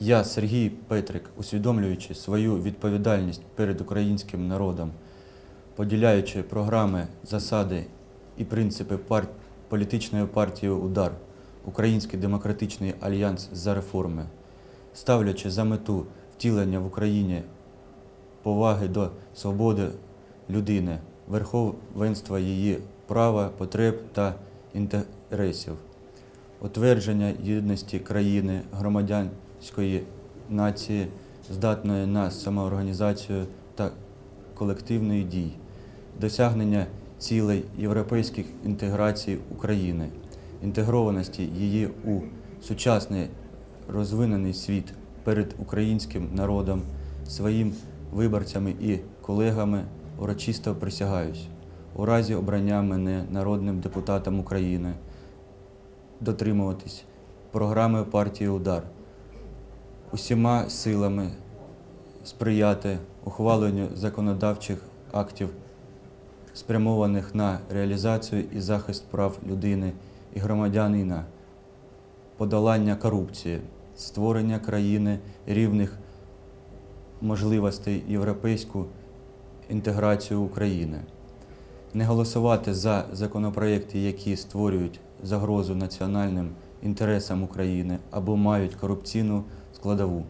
Я, Сергій Петрик, усвідомлюючи свою відповідальність перед українським народом, поділяючи програми, засади і принципи пар... політичної партії Удар, Український демократичний альянс за реформи, ставлячи за мету втілення в Україні поваги до свободи людини, верховенства її права, потреб та інтересів, утвердження єдності країни, громадянської нації, здатної на самоорганізацію та колективної дій, досягнення цілей європейських інтеграцій України, інтегрованості її у сучасний розвинений світ перед українським народом, своїм виборцями і колегами урочисто присягаюсь. У разі обрання мене народним депутатом України дотримуватись програми партії Удар, усіма силами сприяти ухваленню законодавчих актів, спрямованих на реалізацію і захист прав людини і громадянина, подолання корупції, створення країни рівних можливостей європейську інтеграцію України. Не голосувати за законопроекти, які створюють загрозу національним інтересам України або мають корупційну складову.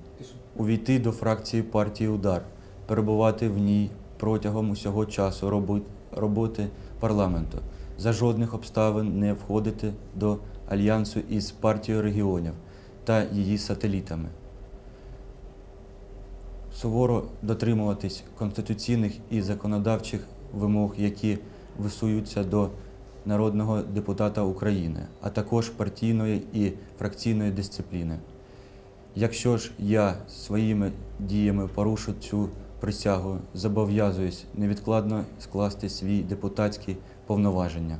Увійти до фракції партії Удар, перебувати в ній протягом усього часу роботи парламенту, за жодних обставин не входити до альянсу із партією регіонів та її сателітами суворо дотримуватись конституційних і законодавчих вимог, які висуються до народного депутата України, а також партійної і фракційної дисципліни. Якщо ж я своїми діями порушу цю присягу, зобов'язуюсь невідкладно скласти свій депутатські повноваження.